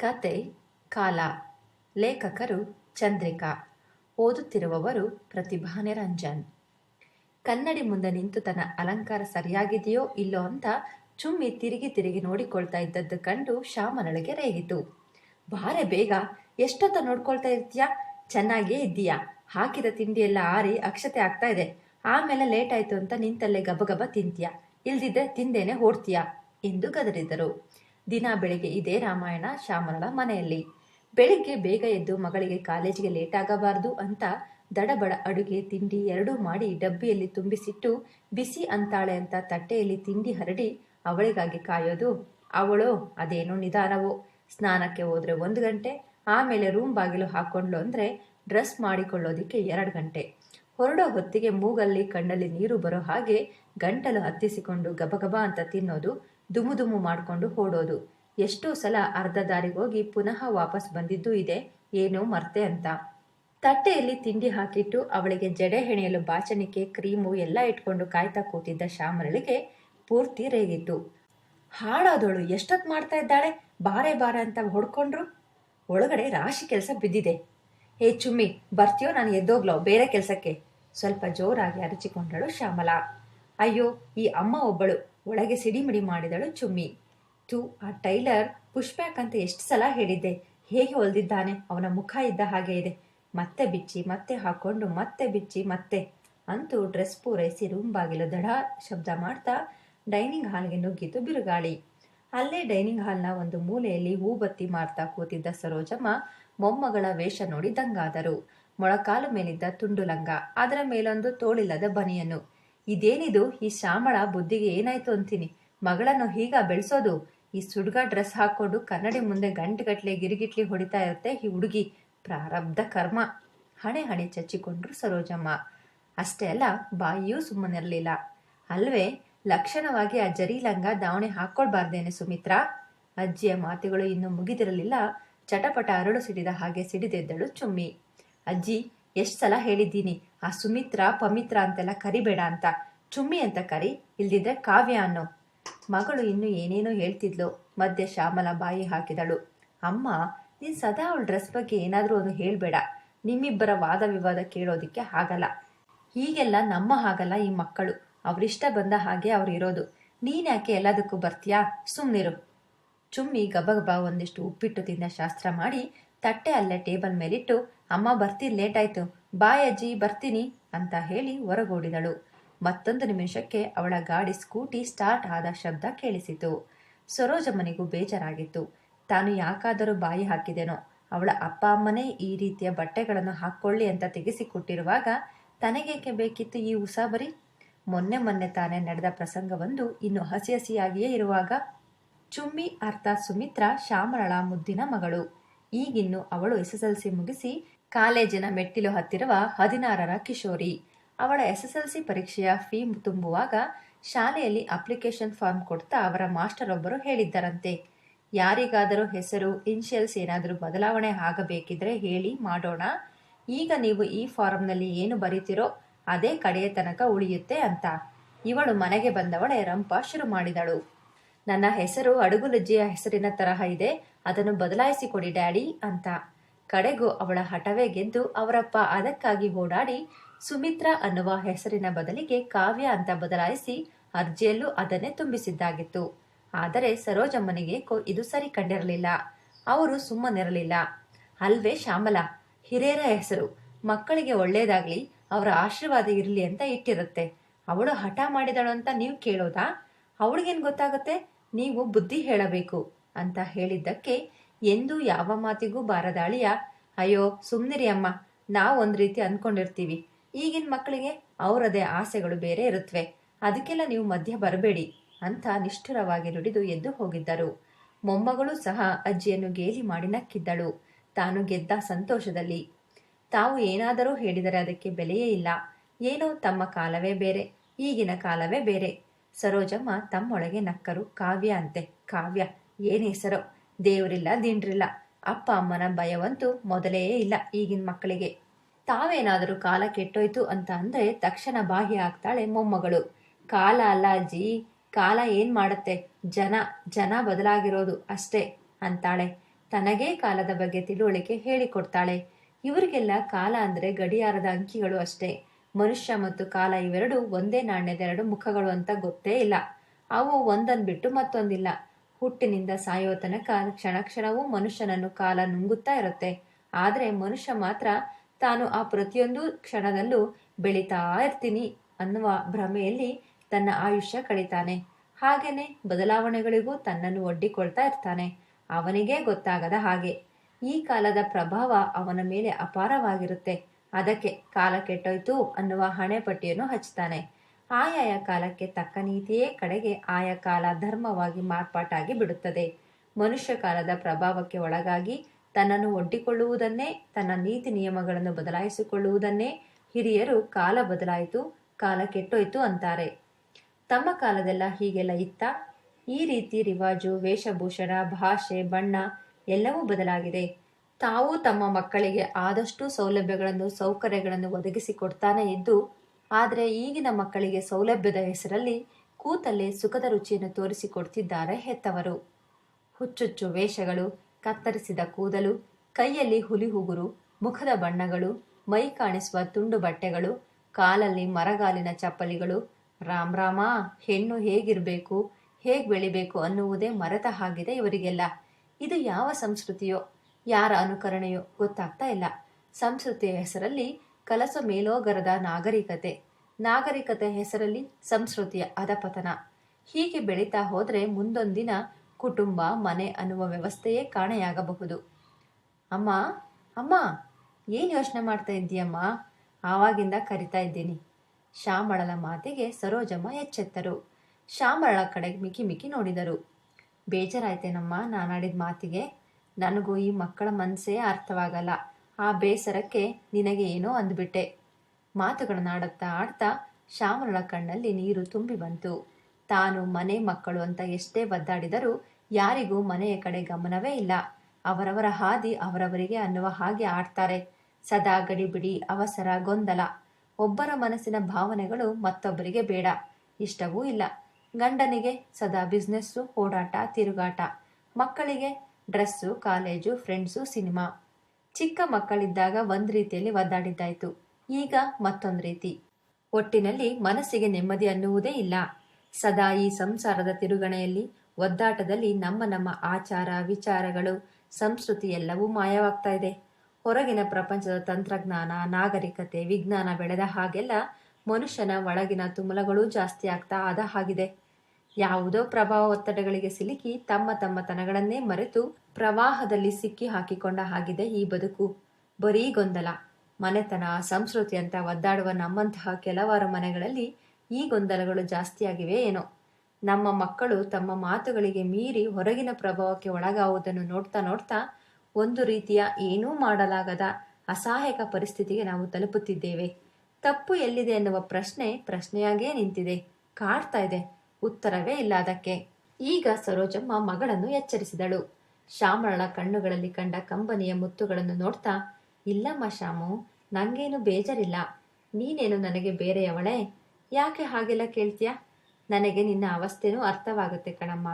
ಕತೆ, ಕಾಲ, ಲೇಖಕರು ಚಂದ್ರಿಕಾ. ಓದುತ್ತಿರುವವರು ಪ್ರತಿಭಾ ನಿರಂಜನ್. ಕನ್ನಡಿ ಮುಂದೆ ನಿಂತು ತನ್ನ ಅಲಂಕಾರ ಸರಿಯಾಗಿದೆಯೋ ಇಲ್ಲೋ ಅಂತ ಚುಮ್ಮಿ ತಿರುಗಿ ತಿರುಗಿ ನೋಡಿಕೊಳ್ತಾ ಇದ್ದದ್ದು ಕಂಡು ಶ್ಯಾಮನೊಳಗೆ ರೇಗಿತು. ಬಾರೆ ಬೇಗ, ಎಷ್ಟೊತ್ತ ನೋಡ್ಕೊಳ್ತಾ ಇರ್ತೀಯಾ? ಚೆನ್ನಾಗಿಯೇ ಇದ್ದೀಯಾ? ಹಾಕಿದ ತಿಂಡಿ ಎಲ್ಲ ಆರಿ ಅಕ್ಷತೆ ಆಗ್ತಾ ಇದೆ. ಆಮೇಲೆ ಲೇಟ್ ಆಯ್ತು ಅಂತ ನಿಂತಲ್ಲೇ ಗಬಗಬ ತಿಂತೀಯಾ? ಇಲ್ದಿದ್ರೆ ತಿಂದೇನೆ ಓಡ್ತೀಯಾ? ಎಂದು ಗದರಿದರು. ದಿನ ಬೆಳಿಗ್ಗೆ ಇದೇ ರಾಮಾಯಣ ಶ್ಯಾಮಲಳ ಮನೆಯಲ್ಲಿ. ಬೆಳಿಗ್ಗೆ ಬೇಗ ಎದ್ದು ಮಗಳಿಗೆ ಕಾಲೇಜಿಗೆ ಲೇಟ್ ಆಗಬಾರದು ಅಂತ ದಡಬಡ ಅಡುಗೆ ತಿಂಡಿ ಎರಡೂ ಮಾಡಿ ಡಬ್ಬಿಯಲ್ಲಿ ತುಂಬಿಸಿಟ್ಟು ಬಿಸಿ ಅಂತಾಳೆ ಅಂತ ತಟ್ಟೆಯಲ್ಲಿ ತಿಂಡಿ ಹರಡಿ ಅವಳಿಗಾಗಿ ಕಾಯೋದು. ಅವಳು ಅದೇನೋ ನಿಧಾನವೋ. ಸ್ನಾನಕ್ಕೆ ಹೋದ್ರೆ ಒಂದು ಗಂಟೆ, ಆಮೇಲೆ ರೂಮ್ ಬಾಗಿಲು ಹಾಕೊಂಡ್ಲು ಅಂದ್ರೆ ಡ್ರೆಸ್ ಮಾಡಿಕೊಳ್ಳೋದಿಕ್ಕೆ ಎರಡು ಗಂಟೆ. ಹೊರಡೋ ಹೊತ್ತಿಗೆ ಮೂಗಲ್ಲಿ ಕಣ್ಣಲ್ಲಿ ನೀರು ಬರೋ ಹಾಗೆ ಗಂಟಲು ಹತ್ತಿಸಿಕೊಂಡು ಗಬಗಬ ಅಂತ ತಿನ್ನೋದು ದುಮು ದುಮು ಮಾಡಿಕೊಂಡು ಓಡೋದು. ಎಷ್ಟೋ ಸಲ ಅರ್ಧ ದಾರಿಗೋಗಿ ಪುನಃ ವಾಪಸ್ ಬಂದಿದ್ದೂ ಇದೆ. ಏನೋ ಮರ್ತೆ ಅಂತ. ತಟ್ಟೆಯಲ್ಲಿ ತಿಂಡಿ ಹಾಕಿಟ್ಟು ಅವಳಿಗೆ ಜಡೆ ಹೆಣೆಯಲು ಬಾಚಣಿಕೆ, ಕ್ರೀಮು ಎಲ್ಲ ಇಟ್ಕೊಂಡು ಕಾಯ್ತಾ ಕೂತಿದ್ದ ಶ್ಯಾಮರಳಿಗೆ ಪೂರ್ತಿ ರೇಗಿತ್ತು. ಹಾಳಾದವಳು ಎಷ್ಟೊತ್ತು ಮಾಡ್ತಾ ಇದ್ದಾಳೆ? ಬಾರೆ ಬಾರೆ ಅಂತ ಹೊಡ್ಕೊಂಡ್ರು? ಒಳಗಡೆ ರಾಶಿ ಕೆಲಸ ಬಿದ್ದಿದೆ. ಹೇ ಚುಮ್ಮಿ, ಬರ್ತೀಯೋ? ನಾನು ಎದ್ದೋಗ್ಲೋ ಬೇರೆ ಕೆಲಸಕ್ಕೆ? ಸ್ವಲ್ಪ ಜೋರಾಗಿ ಅರಚಿಕೊಂಡಳು ಶ್ಯಾಮಲಾ. ಅಯ್ಯೋ, ಈ ಅಮ್ಮ ಒಬ್ಬಳು. ಒಳಗೆ ಸಿಡಿಮಿಡಿ ಮಾಡಿದಳು ಚುಮ್ಮಿ. ತು ಆ ಟೈಲರ್ ಪುಷ್ಪ್ಯಾಕ್ ಅಂತ ಎಷ್ಟು ಸಲ ಹೇಳಿದ್ದೆ. ಹೇಗೆ ಹೊಲ್ದಿದ್ದಾನೆ? ಅವನ ಮುಖ ಇದ್ದ ಹಾಗೆ ಇದೆ. ಮತ್ತೆ ಬಿಚ್ಚಿ, ಮತ್ತೆ ಹಾಕೊಂಡು, ಮತ್ತೆ ಬಿಚ್ಚಿ, ಮತ್ತೆ ಅಂತೂ ಡ್ರೆಸ್ ಪೂರೈಸಿ ರೂಮ್ ಬಾಗಿಲು ದಡ ಶಬ್ದ ಮಾಡ್ತಾ ಡೈನಿಂಗ್ ಹಾಲ್ಗೆ ನುಗ್ಗಿತು ಬಿರುಗಾಳಿ. ಅಲ್ಲೇ ಡೈನಿಂಗ್ ಹಾಲ್ನ ಒಂದು ಮೂಲೆಯಲ್ಲಿ ಹೂಬತ್ತಿ ಮಾರ್ತಾ ಕೂತಿದ್ದ ಸರೋಜಮ್ಮ ಮೊಮ್ಮಗಳ ವೇಷ ನೋಡಿ ದಂಗಾದರು. ಮೊಳಕಾಲು ಮೇಲಿದ್ದ ತುಂಡು ಲಂಗ ಅದರ ಮೇಲೊಂದು ತೋಳಿಲ್ಲದ ಬನಿಯನ್ನು ಇದೇನಿದು? ಈ ಶ್ಯಾಮಳ ಬುದ್ಧಿಗೆ ಏನಾಯ್ತು ಅಂತೀನಿ? ಮಗಳನ್ನು ಹೀಗ ಬೆಳೆಸೋದು? ಈ ಸುಡ್ಗ ಡ್ರೆಸ್ ಹಾಕೊಂಡು ಕನ್ನಡಿ ಮುಂದೆ ಗಂಟುಗಟ್ಲೆ ಗಿರಿಗಿಟ್ಲಿ ಹೊಡಿತಾ ಇರುತ್ತೆ ಈ ಹುಡುಗಿ. ಪ್ರಾರಬ್ಧ ಕರ್ಮ. ಹಣೆ ಹಣೆ ಚಚ್ಚಿಕೊಂಡ್ರು ಸರೋಜಮ್ಮ. ಅಷ್ಟೇ ಅಲ್ಲ, ಬಾಯಿಯೂ ಸುಮ್ಮನಿರಲಿಲ್ಲ. ಅಲ್ವೇ, ಲಕ್ಷಣವಾಗಿ ಆ ಜರಿ ಲಂಗ ದಾವಣಿ ಹಾಕ್ಕೊಳ್ಬಾರ್ದೇನೆ ಸುಮಿತ್ರಾ? ಅಜ್ಜಿಯ ಮಾತುಗಳು ಇನ್ನೂ ಮುಗಿದಿರಲಿಲ್ಲ. ಚಟಪಟ ಅರಳು ಸಿಡಿದ ಹಾಗೆ ಸಿಡಿದೆದ್ದಳು ಚುಮ್ಮಿ. ಅಜ್ಜಿ ಎಷ್ಟ್ ಸಲ ಹೇಳಿದ್ದೀನಿ, ಆ ಸುಮಿತ್ರ, ಪಮಿತ್ರ ಅಂತೆಲ್ಲ ಕರಿಬೇಡ ಅಂತ. ಚುಮ್ಮಿ ಅಂತ ಕರಿ, ಇಲ್ದಿದ್ರೆ ಕಾವ್ಯ ಅನ್ನೋ. ಮಗಳು ಇನ್ನು ಏನೇನೋ ಹೇಳ್ತಿದ್ಲು. ಮಧ್ಯೆ ಶ್ಯಾಮಲ ಬಾಯಿ ಹಾಕಿದಳು. ಅಮ್ಮ, ನೀನು ಸದಾ ಅವಳ ಡ್ರೆಸ್ ಬಗ್ಗೆ ಏನಾದರೂ ಒಂದು ಹೇಳಬೇಡ. ನಿಮ್ಮಿಬ್ಬರ ವಾದ ವಿವಾದ ಕೇಳೋದಕ್ಕೆ ಆಗಲ್ಲ. ಹೀಗೆಲ್ಲ ನಮ್ಮ ಹಾಗಲ್ಲ ಈ ಮಕ್ಕಳು. ಅವರಿಷ್ಟ ಬಂದ ಹಾಗೆ ಅವ್ರು ಇರೋದು. ನೀನ್ಯಾಕೆ ಎಲ್ಲದಕ್ಕೂ ಬರ್ತೀಯಾ? ಸುಮ್ಮನಿರು ಚುಮ್ಮಿ ಗಬಗಬ ಒಂದಿಷ್ಟು ಉಪ್ಪಿಟ್ಟು ತಿಂದ ಶಾಸ್ತ್ರ ಮಾಡಿ ತಟ್ಟೆ ಅಲ್ಲೇ ಟೇಬಲ್ ಮೇಲಿಟ್ಟು ಅಮ್ಮ ಬರ್ತೀನಿ ಲೇಟ್ ಆಯ್ತು. ಬಾಯ್ ಅಜ್ಜಿ, ಬರ್ತೀನಿ ಅಂತ ಹೇಳಿ ಹೊರಗೋಡಿದಳು. ಮತ್ತೊಂದು ನಿಮಿಷಕ್ಕೆ ಅವಳ ಗಾಡಿ ಸ್ಕೂಟಿ ಸ್ಟಾರ್ಟ್ ಆದ ಶಬ್ದ ಕೇಳಿಸಿತು. ಸರೋಜಮ್ಮನಿಗೂ ಬೇಜಾರಾಗಿತ್ತು. ತಾನು ಯಾಕಾದರೂ ಬಾಯಿ ಹಾಕಿದೆನೋ. ಅವಳ ಅಪ್ಪ ಅಮ್ಮನೇ ಈ ರೀತಿಯ ಬಟ್ಟೆಗಳನ್ನು ಹಾಕ್ಕೊಳ್ಳಿ ಅಂತ ತೆಗೆಸಿಕೊಟ್ಟಿರುವಾಗ ತನಗೇಕೆ ಬೇಕಿತ್ತು ಈ ಉಸಾಬರಿ? ಮೊನ್ನೆ ಮೊನ್ನೆ ತಾನೇ ನಡೆದ ಪ್ರಸಂಗವೊಂದು ಇನ್ನು ಹಸಿ ಹಸಿಯಾಗಿಯೇ ಇರುವಾಗ ಚುಮ್ಮಿ ಅರ್ಥ ಸುಮಿತ್ರಾ ಶ್ಯಾಮಳಳ ಮುದ್ದಿನ ಮಗಳು. ಈಗಿನ್ನು ಅವಳು ಎಸ್ ಎಸ್ ಎಲ್ ಸಿ ಮುಗಿಸಿ ಕಾಲೇಜಿನ ಮೆಟ್ಟಿಲು ಹತ್ತಿರುವ ಹದಿನಾರರ ಕಿಶೋರಿ. ಅವಳ ಎಸ್ಎಸ್ಎಲ್ಸಿ ಪರೀಕ್ಷೆಯ ಫೀ ತುಂಬುವಾಗ ಶಾಲೆಯಲ್ಲಿ ಅಪ್ಲಿಕೇಶನ್ ಫಾರ್ಮ್ ಕೊಡ್ತಾ ಅವರ ಮಾಸ್ಟರ್ ಒಬ್ಬರು ಹೇಳಿದ್ದರಂತೆ. ಯಾರಿಗಾದರೂ ಹೆಸರು ಇನ್ಶಿಯಲ್ಸ್ ಏನಾದರೂ ಬದಲಾವಣೆ ಆಗಬೇಕಿದ್ರೆ ಹೇಳಿ ಮಾಡೋಣ. ಈಗ ನೀವು ಈ ಫಾರಂನಲ್ಲಿ ಏನು ಬರೀತಿರೋ ಅದೇ ಕಡೆಯ ತನಕ ಉಳಿಯುತ್ತೆ ಅಂತ. ಇವಳು ಮನೆಗೆ ಬಂದವಳೆ ರಂಪ ಶುರು ಮಾಡಿದಳು. ನನ್ನ ಹೆಸರು ಅಡುಗುಲಜ್ಜಿಯ ಹೆಸರಿನ ತರಹ ಇದೆ, ಅದನ್ನು ಬದಲಾಯಿಸಿ ಕೊಡಿ ಡ್ಯಾಡಿ, ಅಂತ. ಕಡೆಗೂ ಅವಳ ಹಠವೇ ಗೆದ್ದು ಅವರಪ್ಪ ಅದಕ್ಕಾಗಿ ಓಡಾಡಿ, ಸುಮಿತ್ರಾ ಅನ್ನುವ ಹೆಸರಿನ ಬದಲಿಗೆ ಕಾವ್ಯ ಅಂತ ಬದಲಾಯಿಸಿ ಅರ್ಜಿಯಲ್ಲೂ ಅದನ್ನೇ ತುಂಬಿಸಿದ್ದಾಗಿತ್ತು. ಆದರೆ ಸರೋಜಮ್ಮನಿಗೆ ಕೊ- ಇದು ಸರಿ ಕಂಡಿರಲಿಲ್ಲ. ಅವರು ಸುಮ್ಮನಿರಲಿಲ್ಲ. ಅಲ್ವೇ ಶ್ಯಾಮಲ, ಹಿರಿಯರ ಹೆಸರು. ಮಕ್ಕಳಿಗೆ ಒಳ್ಳೇದಾಗ್ಲಿ, ಅವರ ಆಶೀರ್ವಾದ ಇರಲಿ ಅಂತ ಇಟ್ಟಿರುತ್ತೆ. ಅವಳು ಹಠ ಮಾಡಿದಳು ಅಂತ ನೀವು ಕೇಳೋದಾ? ಅವಳಿಗೇನು ಗೊತ್ತಾಗುತ್ತೆ? ನೀವು ಬುದ್ಧಿ ಹೇಳಬೇಕು ಅಂತ ಹೇಳಿದ್ದಕ್ಕೆ ಎಂದೂ ಯಾವ ಮಾತಿಗೂ ಬಾರದಾಳಿಯ. ಅಯ್ಯೋ, ಸುಮ್ನಿರಿ ಅಮ್ಮ. ನಾವು ಒಂದು ರೀತಿ ಅಂದ್ಕೊಂಡಿರ್ತೀವಿ ಈಗಿನ ಮಕ್ಕಳಿಗೆ ಅವರದೇ ಆಸೆಗಳು ಬೇರೆ ಇರುತ್ತವೆ ಅದಕ್ಕೆಲ್ಲ ನೀವು ಮಧ್ಯ ಬರಬೇಡಿ ಅಂತ ನಿಷ್ಠುರವಾಗಿ ನುಡಿದು ಎದ್ದು ಹೋಗಿದ್ದರು. ಮೊಮ್ಮಗಳು ಸಹ ಅಜ್ಜಿಯನ್ನು ಗೇಲಿ ಮಾಡಿ ನಕ್ಕಿದ್ದಳು. ತಾನು ಗೆದ್ದ ಸಂತೋಷದಲ್ಲಿ. ತಾವು ಏನಾದರೂ ಹೇಳಿದರೆ ಅದಕ್ಕೆ ಬೆಲೆಯೇ ಇಲ್ಲ. ಏನೋ ತಮ್ಮ ಕಾಲವೇ ಬೇರೆ, ಈಗಿನ ಕಾಲವೇ ಬೇರೆ. ಸರೋಜಮ್ಮ ತಮ್ಮೊಳಗೆ ನಕ್ಕರು ಕಾವ್ಯ ಅಂತೆ. ಕಾವ್ಯ, ಏನೇ ಹೆಸರೋ? ದೇವರಿಲ್ಲ ದಿಂಡ್ರಿಲ್ಲ ಅಪ್ಪ, ಅಮ್ಮನ ಭಯವಂತೂ ಮೊದಲೇ ಇಲ್ಲ ಈಗಿನ ಮಕ್ಕಳಿಗೆ. ತಾವೇನಾದರೂ ಕಾಲ ಕೆಟ್ಟೋಯ್ತು ಅಂತ ಅಂದ್ರೆ ತಕ್ಷಣ ಬಾಹ್ಯ ಆಗ್ತಾಳೆ ಮೊಮ್ಮಗಳು. ಕಾಲ ಅಲ್ಲ ಅಜ್ಜಿ. ಕಾಲ ಏನು ಮಾಡುತ್ತೆ? ಜನ ಜನ ಬದಲಾಗಿರೋದು ಅಷ್ಟೇ ಅಂತಾಳೆ. ತನಗೇ ಕಾಲದ ಬಗ್ಗೆ ತಿಳುವಳಿಕೆ ಹೇಳಿಕೊಡ್ತಾಳೆ. ಇವರಿಗೆಲ್ಲ ಕಾಲ ಅಂದರೆ ಗಡಿಯಾರದ ಅಂಕಿಗಳು ಅಷ್ಟೇ. ಮನುಷ್ಯ ಮತ್ತು ಕಾಲ ಇವೆರಡು ಒಂದೇ ನಾಣ್ಯದೆರಡು ಮುಖಗಳು ಅಂತ ಗೊತ್ತೇ ಇಲ್ಲ. ಅವು ಒಂದನ್ ಬಿಟ್ಟು ಮತ್ತೊಂದಿಲ್ಲ. ಹುಟ್ಟಿನಿಂದ ಸಾಯೋ ತನಕ ಕ್ಷಣ ಕ್ಷಣವೂ ಮನುಷ್ಯನನ್ನು ಕಾಲ ನುಂಗುತ್ತಾ ಇರುತ್ತೆ. ಆದರೆ ಮನುಷ್ಯ ಮಾತ್ರ ತಾನು ಆ ಪ್ರತಿಯೊಂದು ಕ್ಷಣದಲ್ಲೂ ಬೆಳೀತಾ ಇರ್ತೀನಿ ಅನ್ನುವ ಭ್ರಮೆಯಲ್ಲಿ ತನ್ನ ಆಯುಷ್ಯ ಕಳೀತಾನೆ. ಹಾಗೇನೆ ಬದಲಾವಣೆಗಳಿಗೂ ತನ್ನನ್ನು ಒಡ್ಡಿಕೊಳ್ತಾ ಇರ್ತಾನೆ. ಅವನಿಗೇ ಗೊತ್ತಾಗದ ಹಾಗೆ. ಈ ಕಾಲದ ಪ್ರಭಾವ ಅವನ ಮೇಲೆ ಅಪಾರವಾಗಿರುತ್ತೆ. ಅದಕ್ಕೆ ಕಾಲ ಕೆಟ್ಟೋಯ್ತು ಅನ್ನುವ ಹಣೆಪಟ್ಟಿಯನ್ನು ಹಚ್ತಾನೆ. ಆಯಾಯ ಕಾಲಕ್ಕೆ ತಕ್ಕ ನೀತಿಯೇ ಕಡೆಗೆ ಆಯಾ ಕಾಲ ಧರ್ಮವಾಗಿ ಮಾರ್ಪಾಟಾಗಿ ಬಿಡುತ್ತದೆ. ಮನುಷ್ಯ ಕಾಲದ ಪ್ರಭಾವಕ್ಕೆ ಒಳಗಾಗಿ ತನ್ನನ್ನು ಒಡ್ಡಿಕೊಳ್ಳುವುದನ್ನೇ, ತನ್ನ ನೀತಿ ನಿಯಮಗಳನ್ನು ಬದಲಾಯಿಸಿಕೊಳ್ಳುವುದನ್ನೇ ಹಿರಿಯರು ಕಾಲ ಬದಲಾಯಿತು, ಕಾಲ ಕೆಟ್ಟೋಯ್ತು ಅಂತಾರೆ. ತಮ್ಮ ಕಾಲದೆಲ್ಲ ಹೀಗೆಲ್ಲ ಇತ್ತ? ಈ ರೀತಿ ರಿವಾಜು, ವೇಷಭೂಷಣ, ಭಾಷೆ, ಬಣ್ಣ ಎಲ್ಲವೂ ಬದಲಾಗಿದೆ. ತಾವು ತಮ್ಮ ಮಕ್ಕಳಿಗೆ ಆದಷ್ಟು ಸೌಲಭ್ಯಗಳನ್ನು, ಸೌಕರ್ಯಗಳನ್ನು ಒದಗಿಸಿಕೊಡ್ತಾನೆ ಇದ್ದು ಆದರೆ ಈಗಿನ ಮಕ್ಕಳಿಗೆ ಸೌಲಭ್ಯದ ಹೆಸರಲ್ಲಿ ಕೂತಲ್ಲೇ ಸುಖದ ರುಚಿಯನ್ನು ತೋರಿಸಿಕೊಡ್ತಿದ್ದಾರೆ ಹೆತ್ತವರು. ಹುಚ್ಚುಚ್ಚು ವೇಷಗಳು, ಕತ್ತರಿಸಿದ ಕೂದಲು, ಕೈಯಲ್ಲಿ ಹುಲಿ ಹುಗುರು ಮುಖದ ಬಣ್ಣಗಳು, ಮೈ ಕಾಣಿಸುವ ತುಂಡು ಬಟ್ಟೆಗಳು, ಕಾಲಲ್ಲಿ ಮರಗಾಲಿನ ಚಪ್ಪಲಿಗಳು, ರಾಮ್ ರಾಮ, ಹೆಣ್ಣು ಹೇಗಿರಬೇಕು, ಹೇಗೆ ಬೆಳಿಬೇಕು ಅನ್ನುವುದೇ ಮರೆತ ಹಾಗಿದೆ ಇವರಿಗೆಲ್ಲ. ಇದು ಯಾವ ಸಂಸ್ಕೃತಿಯೋ, ಯಾರ ಅನುಕರಣೆಯೋ ಗೊತ್ತಾಗ್ತಾ ಇಲ್ಲ. ಸಂಸ್ಕೃತಿಯ ಹೆಸರಲ್ಲಿ ಕಲಸ ಮೇಲೋಗರದ ನಾಗರಿಕತೆ. ನಾಗರಿಕತೆ ಹೆಸರಲ್ಲಿ ಸಂಸ್ಕೃತಿಯ ಅಧಪತನ. ಹೀಗೆ ಬೆಳೀತಾ ಹೋದರೆ ಮುಂದೊಂದಿನ ಕುಟುಂಬ, ಮನೆ ಅನ್ನುವ ವ್ಯವಸ್ಥೆಯೇ ಕಾಣೆಯಾಗಬಹುದು. ಅಮ್ಮ ಅಮ್ಮ, ಏನು ಯೋಚನೆ ಮಾಡ್ತಾ ಇದ್ದೀಯಮ್ಮ? ಆವಾಗಿಂದ ಕರಿತಾ ಇದ್ದೀನಿ. ಶ್ಯಾಮಳಲ ಮಾತಿಗೆ ಸರೋಜಮ್ಮ ಎಚ್ಚೆತ್ತರು. ಶ್ಯಾಮಳ ಕಡೆಗೆ ಮಿಕಿ ಮಿಕಿ ನೋಡಿದರು. ಬೇಜಾರಾಯ್ತೇನಮ್ಮ ನಾನಾಡಿದ ಮಾತಿಗೆ? ನನಗೂ ಈ ಮಕ್ಕಳ ಮನಸ್ಸೇ ಅರ್ಥವಾಗಲ್ಲ. ಆ ಬೇಸರಕ್ಕೆ ನಿನಗೆ ಏನೋ ಅಂದ್ಬಿಟ್ಟೆ. ಮಾತುಗಳನ್ನಾಡುತ್ತಾ ಆಡ್ತಾ ಶ್ಯಾಮಳ ಕಣ್ಣಲ್ಲಿ ನೀರು ತುಂಬಿ ಬಂತು. ತಾನು ಮನೆ ಮಕ್ಕಳು ಅಂತ ಎಷ್ಟೇ ಒದ್ದಾಡಿದರೂ ಯಾರಿಗೂ ಮನೆಯ ಕಡೆ ಗಮನವೇ ಇಲ್ಲ. ಅವರವರ ಹಾದಿ ಅವರವರಿಗೆ ಅನ್ನುವ ಹಾಗೆ ಆಡ್ತಾರೆ. ಸದಾ ಗಡಿಬಿಡಿ, ಅವಸರ, ಗೊಂದಲ. ಒಬ್ಬರ ಮನಸ್ಸಿನ ಭಾವನೆಗಳು ಮತ್ತೊಬ್ಬರಿಗೆ ಬೇಡ. ಇಷ್ಟವೂ ಇಲ್ಲ. ಗಂಡನಿಗೆ ಸದಾ ಬಿಸ್ನೆಸ್ಸು ಓಡಾಟ, ತಿರುಗಾಟ. ಮಕ್ಕಳಿಗೆ ಡ್ರೆಸ್ಸು ಕಾಲೇಜು ಫ್ರೆಂಡ್ಸು ಸಿನಿಮಾ ಚಿಕ್ಕ ಮಕ್ಕಳಿದ್ದಾಗ ಒಂದು ರೀತಿಯಲ್ಲಿ ಒದ್ದಾಡಿದ್ದಾಯ್ತು. ಈಗ ಮತ್ತೊಂದು ರೀತಿ. ಒಟ್ಟಿನಲ್ಲಿ ಮನಸ್ಸಿಗೆ ನೆಮ್ಮದಿ ಅನ್ನುವುದೇ ಇಲ್ಲ. ಸದಾ ಈ ಸಂಸಾರದ ತಿರುಗಣೆಯಲ್ಲಿ, ಒದ್ದಾಟದಲ್ಲಿ ನಮ್ಮ ನಮ್ಮ ಆಚಾರ, ವಿಚಾರಗಳು, ಸಂಸ್ಕೃತಿ ಎಲ್ಲವೂ ಮಾಯವಾಗ್ತಾ ಇದೆ. ಹೊರಗಿನ ಪ್ರಪಂಚದ ತಂತ್ರಜ್ಞಾನ, ನಾಗರಿಕತೆ, ವಿಜ್ಞಾನ ಬೆಳೆದ ಹಾಗೆಲ್ಲ ಮನುಷ್ಯನ ಒಳಗಿನ ತುಮಲಗಳೂ ಜಾಸ್ತಿ ಆಗ್ತಾ ಆದ ಹಾಗಿದೆ. ಯಾವುದೋ ಪ್ರಭಾವ ಒತ್ತಡಗಳಿಗೆ ಸಿಲುಕಿ ತಮ್ಮ ತಮ್ಮ ತನಗಳನ್ನೇ ಮರೆತು ಪ್ರವಾಹದಲ್ಲಿ ಸಿಕ್ಕಿ ಹಾಕಿಕೊಂಡ ಹಾಗಿದೆ ಈ ಬದುಕು. ಬರೀ ಗೊಂದಲ. ಮನೆತನ, ಸಂಸ್ಕೃತಿ ಅಂತ ಒದ್ದಾಡುವ ನಮ್ಮಂತಹ ಕೆಲವಾರು ಮನೆಗಳಲ್ಲಿ ಈ ಗೊಂದಲಗಳು ಜಾಸ್ತಿಯಾಗಿವೆ ಏನೋ. ನಮ್ಮ ಮಕ್ಕಳು ತಮ್ಮ ಮಾತುಗಳಿಗೆ ಮೀರಿ ಹೊರಗಿನ ಪ್ರಭಾವಕ್ಕೆ ಒಳಗಾಗುವುದನ್ನು ನೋಡ್ತಾ ನೋಡ್ತಾ ಒಂದು ರೀತಿಯ ಏನೂ ಮಾಡಲಾಗದ ಅಸಹಾಯಕ ಪರಿಸ್ಥಿತಿಗೆ ನಾವು ತಲುಪುತ್ತಿದ್ದೇವೆ. ತಪ್ಪು ಎಲ್ಲಿದೆ ಎನ್ನುವ ಪ್ರಶ್ನೆ ಪ್ರಶ್ನೆಯಾಗೇ ನಿಂತಿದೆ. ಕಾಡ್ತಾ ಇದೆ. ಉತ್ತರವೇ ಇಲ್ಲ ಅದಕ್ಕೆ. ಈಗ ಸರೋಜಮ್ಮ ಮಗಳನ್ನು ಎಚ್ಚರಿಸಿದಳು. ಶ್ಯಾಮಳ ಕಣ್ಣುಗಳಲ್ಲಿ ಕಂಡ ಕಂಬನಿಯ ಮುತ್ತುಗಳನ್ನು ನೋಡ್ತಾ, ಇಲ್ಲಮ್ಮ ಶ್ಯಾಮು, ನಂಗೇನು ಬೇಜಾರಿಲ್ಲ. ನೀನೇನು ನನಗೆ ಬೇರೆಯವಳೇ? ಯಾಕೆ ಹಾಗೆಲ್ಲ ಕೇಳ್ತೀಯ? ನನಗೆ ನಿನ್ನ ಅವಸ್ಥೆನೂ ಅರ್ಥವಾಗುತ್ತೆ ಕಣಮ್ಮ.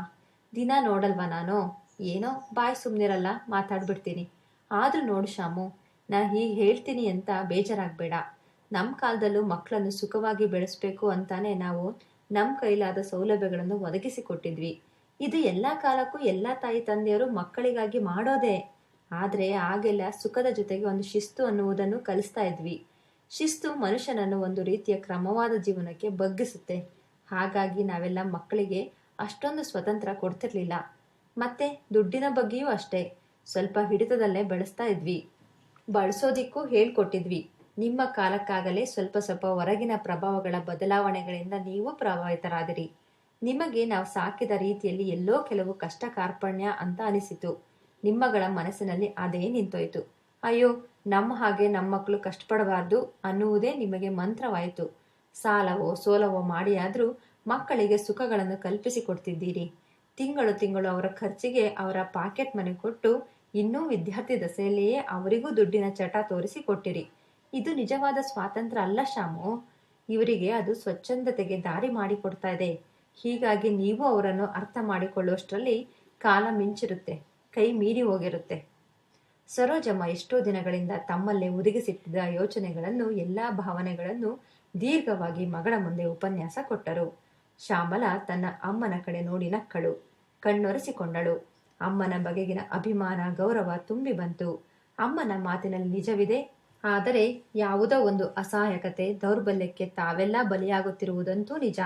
ದಿನ ನೋಡಲ್ವಾ ನಾನು? ಏನೋ ಬಾಯ್ ಸುಮ್ಮನಿರಲ್ಲ ಮಾತಾಡ್ಬಿಡ್ತೀನಿ. ಆದರೂ ನೋಡು ಶಾಮು ನಾ ಹೀಗೆ ಹೇಳ್ತೀನಿ ಅಂತ ಬೇಜಾರಾಗಬೇಡ. ನಮ್ಮ ಕಾಲದಲ್ಲೂ ಮಕ್ಕಳನ್ನು ಸುಖವಾಗಿ ಬೆಳೆಸಬೇಕು ಅಂತಾನೆ ನಾವು ನಮ್ಮ ಕೈಲಾದ ಸೌಲಭ್ಯಗಳನ್ನು ಒದಗಿಸಿಕೊಟ್ಟಿದ್ವಿ. ಇದು ಎಲ್ಲ ಕಾಲಕ್ಕೂ ಎಲ್ಲ ತಾಯಿ ತಂದೆಯರು ಮಕ್ಕಳಿಗಾಗಿ ಮಾಡೋದೇ. ಆದರೆ ಆಗೆಲ್ಲ ಸುಖದ ಜೊತೆಗೆ ಒಂದು ಶಿಸ್ತು ಅನ್ನುವುದನ್ನು ಕಲಿಸ್ತಾ ಇದ್ವಿ. ಶಿಸ್ತು ಮನುಷ್ಯನನ್ನು ಒಂದು ರೀತಿಯ ಕ್ರಮವಾದ ಜೀವನಕ್ಕೆ ಬಗ್ಗಿಸುತ್ತೆ. ಹಾಗಾಗಿ ನಾವೆಲ್ಲ ಮಕ್ಕಳಿಗೆ ಅಷ್ಟೊಂದು ಸ್ವತಂತ್ರ ಕೊಡ್ತಿರ್ಲಿಲ್ಲ. ಮತ್ತೆ ದುಡ್ಡಿನ ಬಗ್ಗೆಯೂ ಅಷ್ಟೇ. ಸ್ವಲ್ಪ ಹಿಡಿತದಲ್ಲೇ ಬಳಸ್ತಾ ಇದ್ವಿ. ಬಳಸೋದಿಕ್ಕೂ ಹೇಳ್ಕೊಟ್ಟಿದ್ವಿ. ನಿಮ್ಮ ಕಾಲಕ್ಕಾಗಲೇ ಸ್ವಲ್ಪ ಸ್ವಲ್ಪ ಹೊರಗಿನ ಪ್ರಭಾವಗಳ ಬದಲಾವಣೆಗಳಿಂದ ನೀವು ಪ್ರಭಾವಿತರಾದಿರಿ. ನಿಮಗೆ ನಾವು ಸಾಕಿದ ರೀತಿಯಲ್ಲಿ ಎಲ್ಲೋ ಕೆಲವು ಕಷ್ಟ ಕಾರ್ಪಣ್ಯ ಅಂತ ಅನಿಸಿತು. ನಿಮ್ಮಗಳ ಮನಸ್ಸಿನಲ್ಲಿ ಅದೇ ನಿಂತೋಯ್ತು. ಅಯ್ಯೋ, ನಮ್ಮ ಹಾಗೆ ನಮ್ಮ ಮಕ್ಕಳು ಕಷ್ಟಪಡಬಾರ್ದು ಅನ್ನುವುದೇ ನಿಮಗೆ ಮಂತ್ರವಾಯಿತು. ಸಾಲವೋ, ಸೋಲವೋ ಮಾಡಿಯಾದರೂ ಮಕ್ಕಳಿಗೆ ಸುಖಗಳನ್ನು ಕಲ್ಪಿಸಿಕೊಡ್ತಿದ್ದೀರಿ. ತಿಂಗಳು ತಿಂಗಳು ಅವರ ಖರ್ಚಿಗೆ ಅವರ ಪಾಕೆಟ್ ಮನೆ ಕೊಟ್ಟು ಇನ್ನೂ ವಿದ್ಯಾರ್ಥಿ ದಸೆಯಲ್ಲಿಯೇ ಅವರಿಗೂ ದುಡ್ಡಿನ ಚಟ ತೋರಿಸಿ ಕೊಟ್ಟಿರಿ. ಇದು ನಿಜವಾದ ಸ್ವಾತಂತ್ರ್ಯ ಅಲ್ಲ, ಶಾಮು. ಇವರಿಗೆ ಅದು ಸ್ವಚ್ಛಂದತೆಗೆ ದಾರಿ ಮಾಡಿಕೊಡ್ತಾ ಇದೆ. ಹೀಗಾಗಿ ನೀವು ಅವರನ್ನು ಅರ್ಥ ಮಾಡಿಕೊಳ್ಳುವಷ್ಟರಲ್ಲಿ ಕಾಲ ಮಿಂಚಿರುತ್ತೆ, ಕೈ ಮೀರಿ ಹೋಗಿರುತ್ತೆ. ಸರೋಜಮ್ಮ ಎಷ್ಟೋ ದಿನಗಳಿಂದ ತಮ್ಮಲ್ಲೇ ಒದಗಿಸಿಟ್ಟಿದ್ದ ಯೋಚನೆಗಳನ್ನು, ಎಲ್ಲಾ ಭಾವನೆಗಳನ್ನು ದೀರ್ಘವಾಗಿ ಮಗಳ ಮುಂದೆ ಉಪನ್ಯಾಸ ಕೊಟ್ಟರು. ಶ್ಯಾಮಲ ತನ್ನ ಅಮ್ಮನ ಕಡೆ ನೋಡಿ ನಕ್ಕಳು, ಕಣ್ಣೊರೆಸಿಕೊಂಡಳು. ಅಮ್ಮನ ಬಗೆಗಿನ ಅಭಿಮಾನ, ಗೌರವ ತುಂಬಿ ಬಂತು. ಅಮ್ಮನ ಮಾತಿನಲ್ಲಿ ನಿಜವಿದೆ ಆದರೆ ಯಾವುದೋ ಒಂದು ಅಸಹಾಯಕತೆ ದೌರ್ಬಲ್ಯಕ್ಕೆ ತಾವೆಲ್ಲ ಬಲಿಯಾಗುತ್ತಿರುವುದಂತೂ ನಿಜ.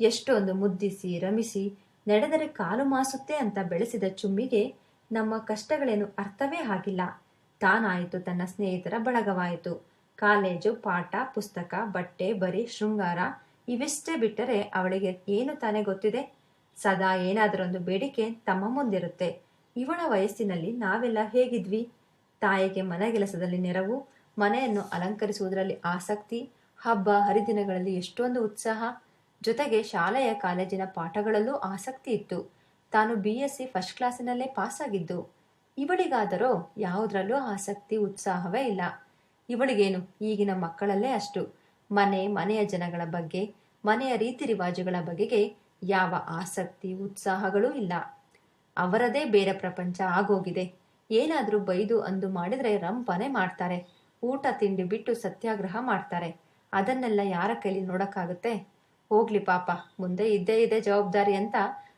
ಎಷ್ಟೊಂದು ಮುದ್ದಿಸಿ, ರಮಿಸಿ, ನಡೆದರೆ ಕಾಲು ಮಾಸುತ್ತೆ ಅಂತ ಬೆಳೆಸಿದ ಚುಮ್ಮಿಗೆ ನಮ್ಮ ಕಷ್ಟಗಳೇನು ಅರ್ಥವೇ ಆಗಿಲ್ಲ. ತಾನಾಯಿತು ತನ್ನ ಸ್ನೇಹಿತರ ಬಳಗವಾಯಿತು. ಕಾಲೇಜು, ಪಾಠ, ಪುಸ್ತಕ, ಬಟ್ಟೆ, ಬರಿ, ಶೃಂಗಾರ ಇವಿಷ್ಟೇ ಬಿಟ್ಟರೆ ಅವಳಿಗೆ ಏನು ತಾನೇ ಗೊತ್ತಿದೆ? ಸದಾ ಏನಾದರೊಂದು ಬೇಡಿಕೆ ತಮ್ಮ ಮುಂದಿರುತ್ತೆ. ಇವಳ ವಯಸ್ಸಿನಲ್ಲಿ ನಾವೆಲ್ಲ ಹೇಗಿದ್ವಿ? ತಾಯಿಗೆ ಮನೆಗೆಲಸದಲ್ಲಿ ನೆರವು ಮನೆಯನ್ನು ಅಲಂಕರಿಸುವುದರಲ್ಲಿ ಆಸಕ್ತಿ, ಹಬ್ಬ, ಹರಿದಿನಗಳಲ್ಲಿ ಎಷ್ಟೊಂದು ಉತ್ಸಾಹ. ಜೊತೆಗೆ ಶಾಲೆಯ ಕಾಲೇಜಿನ ಪಾಠಗಳಲ್ಲೂ ಆಸಕ್ತಿ ಇತ್ತು. ತಾನು ಬಿ ಎಸ್ ಸಿ ಫಸ್ಟ್ ಕ್ಲಾಸಿನಲ್ಲೇ ಪಾಸಾಗಿದ್ದು. ಇವಳಿಗಾದರೂ ಯಾವುದರಲ್ಲೂ ಆಸಕ್ತಿ, ಉತ್ಸಾಹವೇ ಇಲ್ಲ. ಇವಳಿಗೇನು? ಈಗಿನ ಮಕ್ಕಳಲ್ಲೇ ಅಷ್ಟು. ಮನೆ, ಮನೆಯ ಜನಗಳ ಬಗ್ಗೆ, ಮನೆಯ ರೀತಿ ರಿವಾಜುಗಳ ಬಗೆಗೆ ಯಾವ ಆಸಕ್ತಿ, ಉತ್ಸಾಹಗಳೂ ಇಲ್ಲ. ಅವರದೇ ಬೇರೆ ಪ್ರಪಂಚ ಆಗೋಗಿದೆ. ಏನಾದರೂ ಬೈದು ಅಂದು ಮಾಡಿದರೆ ರಂಪನೆ ಮಾಡ್ತಾರೆ. ಊಟ ತಿಂಡಿ ಬಿಟ್ಟು ಸತ್ಯಾಗ್ರಹ ಮಾಡ್ತಾರೆ. ಅದನ್ನೆಲ್ಲ ಯಾರ ಕೈಲಿ ನೋಡೋಕ್ಕಾಗುತ್ತೆ? ಹೋಗ್ಲಿ ಪಾಪ, ಮುಂದೆ ಇದ್ದೇ ಇದೆ ಜವಾಬ್ದಾರಿ ಅಂತ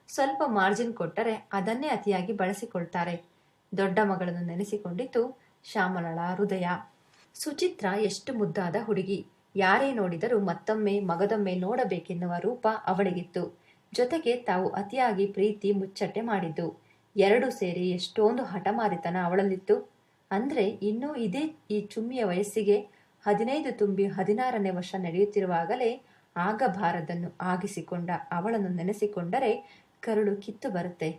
ಸ್ವಲ್ಪ ಮಾರ್ಜಿನ್ ಕೊಟ್ಟರೆ ಅದನ್ನೇ ಅತಿಯಾಗಿ ಬಳಸಿಕೊಳ್ತಾರೆ. ದೊಡ್ಡ ಮಗಳನ್ನು ನೆನೆಸಿಕೊಂಡಿತು ಶ್ಯಾಮಲಳ ಹೃದಯ. ಸುಚಿತ್ರ ಎಷ್ಟು ಮುದ್ದಾದ ಹುಡುಗಿ. ಯಾರೇ ನೋಡಿದರೂ ಮತ್ತೊಮ್ಮೆ ಮಗದೊಮ್ಮೆ ನೋಡಬೇಕೆನ್ನುವ ರೂಪ ಅವಳಿಗಿತ್ತು. ಜೊತೆಗೆ ತಾವು ಅತಿಯಾಗಿ ಪ್ರೀತಿ ಮುಚ್ಚಟ್ಟೆ ಮಾಡಿದ್ದು. ಎರಡು ಸೇರಿ ಎಷ್ಟೊಂದು ಹಠಮಾರಿತನ ಅವಳಲ್ಲಿತ್ತು. ಅಂದ್ರೆ ಇನ್ನೂ ಇದೇ ಈ ಚುಮ್ಮಿಯ ವಯಸ್ಸಿಗೆ ಹದಿನೈದು ತುಂಬಿ ಹದಿನಾರನೇ ವರ್ಷ ನಡೆಯುತ್ತಿರುವಾಗಲೇ ಆಗಬಾರದನ್ನು ಆಗಿಸಿಕೊಂಡ ಅವಳನ್ನು ನೆನೆಸಿಕೊಂಡರೆ ಕರುಳು ಕಿತ್ತು ಬರುತ್ತೆ.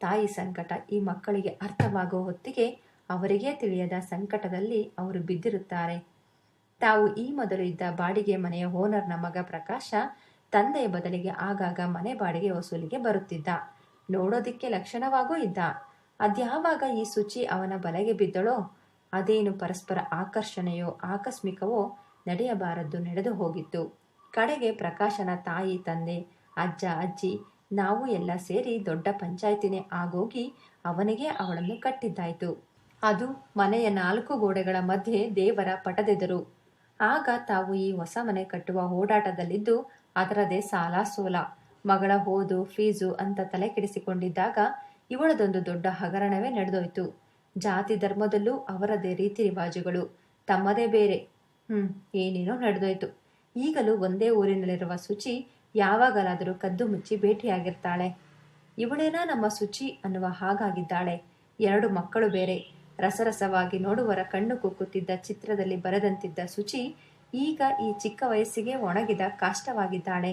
ತಾಯಿ ಸಂಕಟ ಈ ಮಕ್ಕಳಿಗೆ ಅರ್ಥವಾಗುವ ಹೊತ್ತಿಗೆ ಅವರಿಗೇ ತಿಳಿಯದ ಸಂಕಟದಲ್ಲಿ ಅವರು ಬಿದ್ದಿರುತ್ತಾರೆ. ತಾವು ಈ ಮೊದಲು ಇದ್ದ ಬಾಡಿಗೆ ಮನೆಯ ಓನರ್ನ ಮಗ ಪ್ರಕಾಶ ತಂದೆಯ ಬದಲಿಗೆ ಆಗಾಗ ಮನೆ ಬಾಡಿಗೆ ವಸೂಲಿಗೆ ಬರುತ್ತಿದ್ದ. ನೋಡೋದಿಕ್ಕೆ ಲಕ್ಷಣವಾಗೂ ಇದ್ದ. ಅದ್ಯಾವಾಗ ಈ ಶುಚಿ ಅವನ ಬಲೆಗೆ ಬಿದ್ದಳೋ, ಅದೇನು ಪರಸ್ಪರ ಆಕರ್ಷಣೆಯೋ, ಆಕಸ್ಮಿಕವೋ ನಡೆಯಬಾರದ್ದು ನಡೆದು ಹೋಗಿತ್ತು. ಕಡೆಗೆ ಪ್ರಕಾಶನ ತಾಯಿ, ತಂದೆ, ಅಜ್ಜ, ಅಜ್ಜಿ, ನಾವು ಎಲ್ಲ ಸೇರಿ ದೊಡ್ಡ ಪಂಚಾಯತಿನೇ ಆಗೋಗಿ ಅವನಿಗೆ ಅವಳನ್ನು ಕಟ್ಟಿದ್ದಾಯಿತು. ಅದು ಮನೆಯ ನಾಲ್ಕು ಗೋಡೆಗಳ ಮಧ್ಯೆ ದೇವರ ಪಟದೆದರು. ಆಗ ತಾವು ಈ ಹೊಸ ಮನೆ ಕಟ್ಟುವ ಓಡಾಟದಲ್ಲಿದ್ದು ಅದರದೇ ಸಾಲ ಸೋಲ. ಮಗಳ ಓದು, ಫೀಸು ಅಂತ ತಲೆ ಕೆಡಿಸಿಕೊಂಡಿದ್ದಾಗ ಇವಳದೊಂದು ದೊಡ್ಡ ಹಗರಣವೇ ನಡೆದೋಯ್ತು. ಜಾತಿ ಧರ್ಮದಲ್ಲೂ ಅವರದೇ ರೀತಿ ರಿವಾಜುಗಳು. ತಮ್ಮದೇ ಬೇರೆ. ಹ್ಮ್, ಏನೇನೋ ನಡೆದೋಯ್ತು. ಈಗಲೂ ಒಂದೇ ಊರಿನಲ್ಲಿರುವ ಸುಚಿ ಯಾವಾಗಲಾದರೂ ಕದ್ದು ಮುಚ್ಚಿ ಭೇಟಿಯಾಗಿರ್ತಾಳೆ. ಇವಳೇನಾ ನಮ್ಮ ಸುಚಿ ಅನ್ನುವ ಹಾಗಾಗಿದ್ದಾಳೆ. ಎರಡು ಮಕ್ಕಳು ಬೇರೆ. ರಸರಸವಾಗಿ ನೋಡುವರ ಕಣ್ಣು ಕುಕ್ಕುತ್ತಿದ್ದ ಚಿತ್ರದಲ್ಲಿ ಬರೆದಂತಿದ್ದ ಸುಚಿ ಈಗ ಈ ಚಿಕ್ಕ ವಯಸ್ಸಿಗೆ ಒಣಗಿದ ಕಾಷ್ಟವಾಗಿದ್ದಾಳೆ.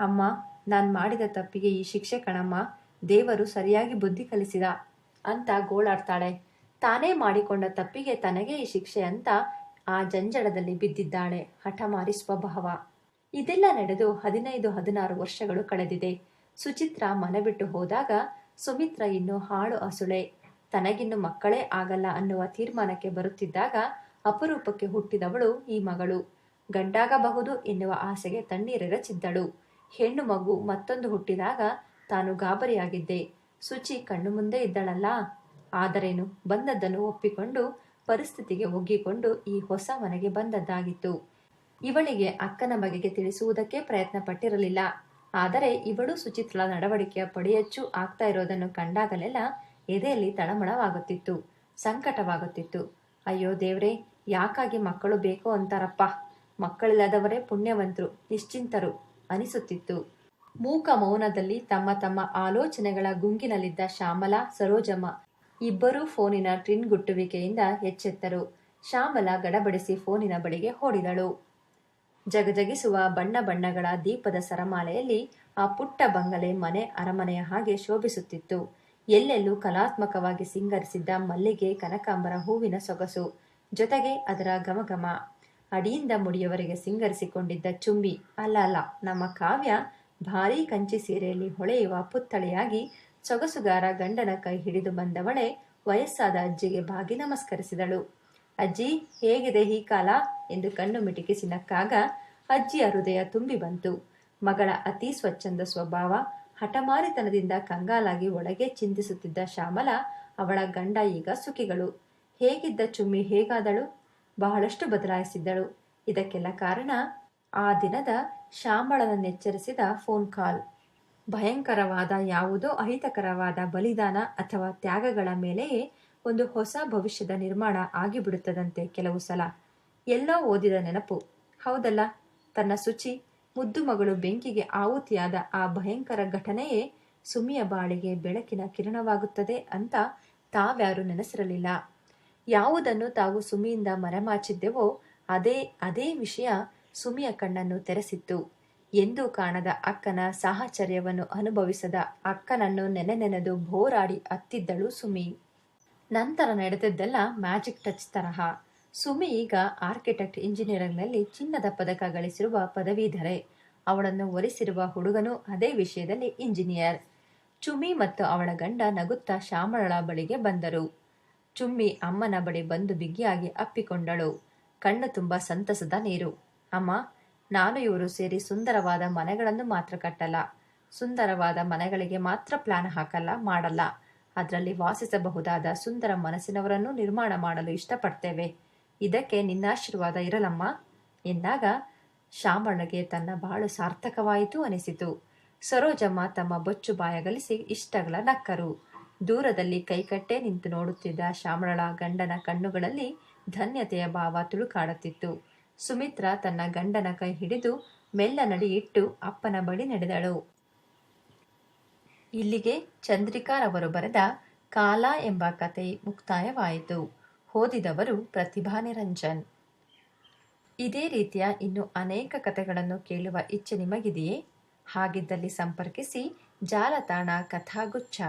ಅಮ್ಮ, ನಾನು ಮಾಡಿದ ತಪ್ಪಿಗೆ ಈ ಶಿಕ್ಷೆ ಕಣಮ್ಮ. ದೇವರು ಸರಿಯಾಗಿ ಬುದ್ಧಿ ಕಲಿಸಿದ ಅಂತ ಗೋಳಾಡ್ತಾಳೆ. ತಾನೇ ಮಾಡಿಕೊಂಡ ತಪ್ಪಿಗೆ ತನಗೆ ಈ ಶಿಕ್ಷೆ ಅಂತ ಆ ಜಂಜಡದಲ್ಲಿ ಬಿದ್ದಿದ್ದಾಳೆ. ಹಠಮಾರಿ ಸ್ವಭಾವ. ಇದೆಲ್ಲ ನಡೆದು ಹದಿನೈದು, ಹದಿನಾರು ವರ್ಷಗಳು ಕಳೆದಿದೆ. ಸುಚಿತ್ರ ಮನೆ ಬಿಟ್ಟು ಹೋದಾಗ ಸುಮಿತ್ರ ಇನ್ನು ಹಾಳು ಅಸುಳೆ. ತನಗಿನ್ನು ಮಕ್ಕಳೇ ಆಗಲ್ಲ ಅನ್ನುವ ತೀರ್ಮಾನಕ್ಕೆ ಬರುತ್ತಿದ್ದಾಗ ಅಪರೂಪಕ್ಕೆ ಹುಟ್ಟಿದವಳು ಈ ಮಗಳು. ಗಂಡಾಗಬಹುದು ಎನ್ನುವ ಆಸೆಗೆ ತಣ್ಣೀರೆರಚಿದ್ದಳು. ಹೆಣ್ಣು ಮಗು ಮತ್ತೊಂದು ಹುಟ್ಟಿದಾಗ ತಾನು ಗಾಬರಿಯಾಗಿದ್ದೆ. ಸುಚಿ ಕಣ್ಣು ಮುಂದೆ ಇದ್ದಳಲ್ಲ. ಆದರೇನು? ಬಂದದ್ದನ್ನು ಒಪ್ಪಿಕೊಂಡು ಪರಿಸ್ಥಿತಿಗೆ ಒಗ್ಗಿಕೊಂಡು ಈ ಹೊಸ ಮನೆಗೆ ಬಂದದ್ದಾಗಿತ್ತು. ಇವಳಿಗೆ ಅಕ್ಕನ ಬಗೆಗೆ ತಿಳಿಸುವುದಕ್ಕೆ ಪ್ರಯತ್ನ ಪಟ್ಟಿರಲಿಲ್ಲ ಆದರೆ ಇವಳು ಸುಚಿತ್ರಳ ನಡವಳಿಕೆಯ ಪಡಿಯಚ್ಚು ಆಗ್ತಾ ಇರೋದನ್ನು ಕಂಡಾಗಲೆಲ್ಲ ಎದೆಯಲ್ಲಿ ತಳಮಳವಾಗುತ್ತಿತ್ತು. ಸಂಕಟವಾಗುತ್ತಿತ್ತು. ಅಯ್ಯೋ ದೇವ್ರೆ, ಯಾಕಾಗಿ ಮಕ್ಕಳು ಬೇಕೋ ಅಂತಾರಪ್ಪ. ಮಕ್ಕಳಿಲ್ಲದವರೇ ಪುಣ್ಯವಂತರು, ನಿಶ್ಚಿಂತರು ಅನಿಸುತ್ತಿತ್ತು. ಮೂಕ ಮೌನದಲ್ಲಿ ತಮ್ಮ ತಮ್ಮ ಆಲೋಚನೆಗಳ ಗುಂಗಿನಲ್ಲಿದ್ದ ಶ್ಯಾಮಲಾ, ಸರೋಜಮ್ಮ ಇಬ್ಬರೂ ಫೋನಿನ ಟ್ರಿನ್ ಗುಟ್ಟುವಿಕೆಯಿಂದ ಎಚ್ಚೆತ್ತರು. ಶ್ಯಾಮಲಾ ಗಡಬಡಿಸಿ ಫೋನಿನ ಬಳಿಗೆ ಓಡಿದಳು. ಜಗಜಗಿಸುವ ಬಣ್ಣ ಬಣ್ಣಗಳ ದೀಪದ ಸರಮಾಲೆಯಲ್ಲಿ ಆ ಪುಟ್ಟ ಬಂಗಲೆ ಮನೆ ಅರಮನೆಯ ಹಾಗೆ ಶೋಭಿಸುತ್ತಿತ್ತು. ಎಲ್ಲೆಲ್ಲೂ ಕಲಾತ್ಮಕವಾಗಿ ಸಿಂಗರಿಸಿದ್ದ ಮಲ್ಲಿಗೆ, ಕನಕಾಂಬರ ಹೂವಿನ ಸೊಗಸು, ಜೊತೆಗೆ ಅದರ ಗಮಗಮ ಅಡಿಯಿಂದ ಮುಡಿಯವರೆಗೆ ಸಿಂಗರಿಸಿಕೊಂಡಿದ್ದ ಚುಂಬಿ ಅಲ್ಲ ಅಲ್ಲ ನಮ್ಮ ಕಾವ್ಯ ಭಾರೀ ಕಂಚಿ ಸೀರೆಯಲ್ಲಿ ಹೊಳೆಯುವ ಪುತ್ತಳೆಯಾಗಿ ಸೊಗಸುಗಾರ ಗಂಡನ ಕೈ ಹಿಡಿದು ಬಂದವಳೆ ವಯಸ್ಸಾದ ಅಜ್ಜಿಗೆ ಬಾಗಿ ನಮಸ್ಕರಿಸಿದಳು. ಅಜ್ಜಿ, ಹೇಗಿದೆ ಈ ಕಾಲ? ಎಂದು ಕಣ್ಣು ಮಿಟಿಕಿಸಿ ನಕ್ಕಾಗ ಅಜ್ಜಿಯ ಹೃದಯ ತುಂಬಿ ಬಂತು. ಮಗಳ ಅತಿ ಸ್ವಚ್ಛಂದ ಸ್ವಭಾವ, ಹಠಮಾರಿತನದಿಂದ ಕಂಗಾಲಾಗಿ ಒಳಗೆ ಚಿಂತಿಸುತ್ತಿದ್ದ ಶ್ಯಾಮಲ ಅವಳ ಗಂಡ ಈಗ ಸುಖಿಗಳು. ಹೇಗಿದ್ದ ಚುಮ್ಮಿ, ಹೇಗಾದಳು? ಬಹಳಷ್ಟು ಬದಲಾಯಿಸಿದ್ದಳು. ಇದಕ್ಕೆಲ್ಲ ಕಾರಣ, ಆ ದಿನದ ಶ್ಯಾಮಳನನ್ನೆಚ್ಚರಿಸಿದ ಫೋನ್ ಕಾಲ್. ಭಯಂಕರವಾದ ಯಾವುದೋ ಅಹಿತಕರವಾದ ಬಲಿದಾನ ಅಥವಾ ತ್ಯಾಗಗಳ ಮೇಲೆಯೇ ಒಂದು ಹೊಸ ಭವಿಷ್ಯದ ನಿರ್ಮಾಣ ಆಗಿಬಿಡುತ್ತದಂತೆ ಕೆಲವು ಸಲ. ಎಲ್ಲೋ ಓದಿದ ನೆನಪು. ಹೌದಲ್ಲ? ತನ್ನ ಶುಚಿ ಮುದ್ದು ಮಗಳು ಬೆಂಕಿಗೆ ಆಹುತಿಯಾದ ಆ ಭಯಂಕರ ಘಟನೆಯೇ ಸುಮಿಯ ಬಾಳಿಗೆ ಬೆಳಕಿನ ಕಿರಣವಾಗುತ್ತದೆ ಅಂತ ತಾವ್ಯಾರು ನೆನೆಸಿರಲಿಲ್ಲ. ಯಾವುದನ್ನು ತಾವು ಸುಮಿಯಿಂದ ಮರೆಮಾಚಿದ್ದೆವೋ ಅದೇ ಅದೇ ವಿಷಯ ಸುಮಿಯ ಕಣ್ಣನ್ನು ತೆರೆಸಿತ್ತು. ಎಂದೂ ಕಾಣದ ಅಕ್ಕನ ಸಾಹಚರ್ಯವನ್ನು ಅನುಭವಿಸದ ಅಕ್ಕನನ್ನು ನೆನೆ ನೆನೆದು ಬೋರಾಡಿ ಅತ್ತಿದ್ದಳು ಸುಮಿ. ನಂತರ ನಡೆದದ್ದೆಲ್ಲ ಮ್ಯಾಜಿಕ್ ಟಚ್ ತರಹ. ಸುಮಿ ಈಗ ಆರ್ಕಿಟೆಕ್ಟ್ ಇಂಜಿನಿಯರಿಂಗ್ನಲ್ಲಿ ಚಿನ್ನದ ಪದಕ ಗಳಿಸಿರುವ ಪದವೀಧರೆ. ಅವಳನ್ನು ಒಲಿಸಿರುವ ಹುಡುಗನು ಅದೇ ವಿಷಯದಲ್ಲಿ ಇಂಜಿನಿಯರ್. ಚುಮಿ ಮತ್ತು ಅವಳ ಗಂಡ ನಗುತ್ತಾ ಶ್ಯಾಮಳಳ ಬಳಿಗೆ ಬಂದರು. ಚುಮ್ಮಿ ಅಮ್ಮನ ಬಳಿ ಬಂದು ಬಿಗಿಯಾಗಿ ಅಪ್ಪಿಕೊಂಡಳು. ಕಣ್ಣು ತುಂಬ ಸಂತಸದ ನೀರು. ಅಮ್ಮ, ನಾನು ಇವರು ಸೇರಿ ಸುಂದರವಾದ ಮನೆಗಳನ್ನು ಮಾತ್ರ ಕಟ್ಟಲ್ಲ. ಸುಂದರವಾದ ಮನೆಗಳಿಗೆ ಮಾತ್ರ ಪ್ಲಾನ್ ಹಾಕಲ್ಲ, ಮಾಡಲ್ಲ. ಅದರಲ್ಲಿ ವಾಸಿಸಬಹುದಾದ ಸುಂದರ ಮನಸ್ಸಿನವರನ್ನು ನಿರ್ಮಾಣ ಮಾಡಲು ಇಷ್ಟಪಡ್ತೇವೆ. ಇದಕ್ಕೆ ನಿನ್ನಾಶೀರ್ವಾದ ಇರಲಮ್ಮ. ಎಂದಾಗ ಶ್ಯಾಮಳಗೆ ತನ್ನ ಬಾಳು ಸಾರ್ಥಕವಾಯಿತು ಅನಿಸಿತು. ಸರೋಜಮ್ಮ ತಮ್ಮ ಬೊಚ್ಚು ಬಾಯಗಲಿಸಿ ಇಷ್ಟಗಳ ನಕ್ಕರು. ದೂರದಲ್ಲಿ ಕೈಕಟ್ಟೆ ನಿಂತು ನೋಡುತ್ತಿದ್ದ ಶ್ಯಾಮಳಳ ಗಂಡನ ಕಣ್ಣುಗಳಲ್ಲಿ ಧನ್ಯತೆಯ ಭಾವ ತುಳುಕಾಡುತ್ತಿತ್ತು. ಸುಮಿತ್ರ ತನ್ನ ಗಂಡನ ಕೈ ಹಿಡಿದು ಮೆಲ್ಲ ಇಟ್ಟು ಅಪ್ಪನ ಬಳಿ ನಡೆದಳು. ಇಲ್ಲಿಗೆ ಚಂದ್ರಿಕಾರವರು ಬರೆದ ಕಾಲ ಎಂಬ ಕತೆ ಮುಕ್ತಾಯವಾಯಿತು. ಓದಿದವರು ಪ್ರತಿಭಾ ನಿರಂಜನ್. ಇದೇ ರೀತಿಯ ಇನ್ನು ಅನೇಕ ಕಥೆಗಳನ್ನು ಕೇಳುವ ಇಚ್ಛೆ ನಿಮಗಿದೆಯೇ? ಹಾಗಿದ್ದಲ್ಲಿ ಸಂಪರ್ಕಿಸಿ ಜಾಲತಾಣ ಕಥಾಗುಚ್ಛ.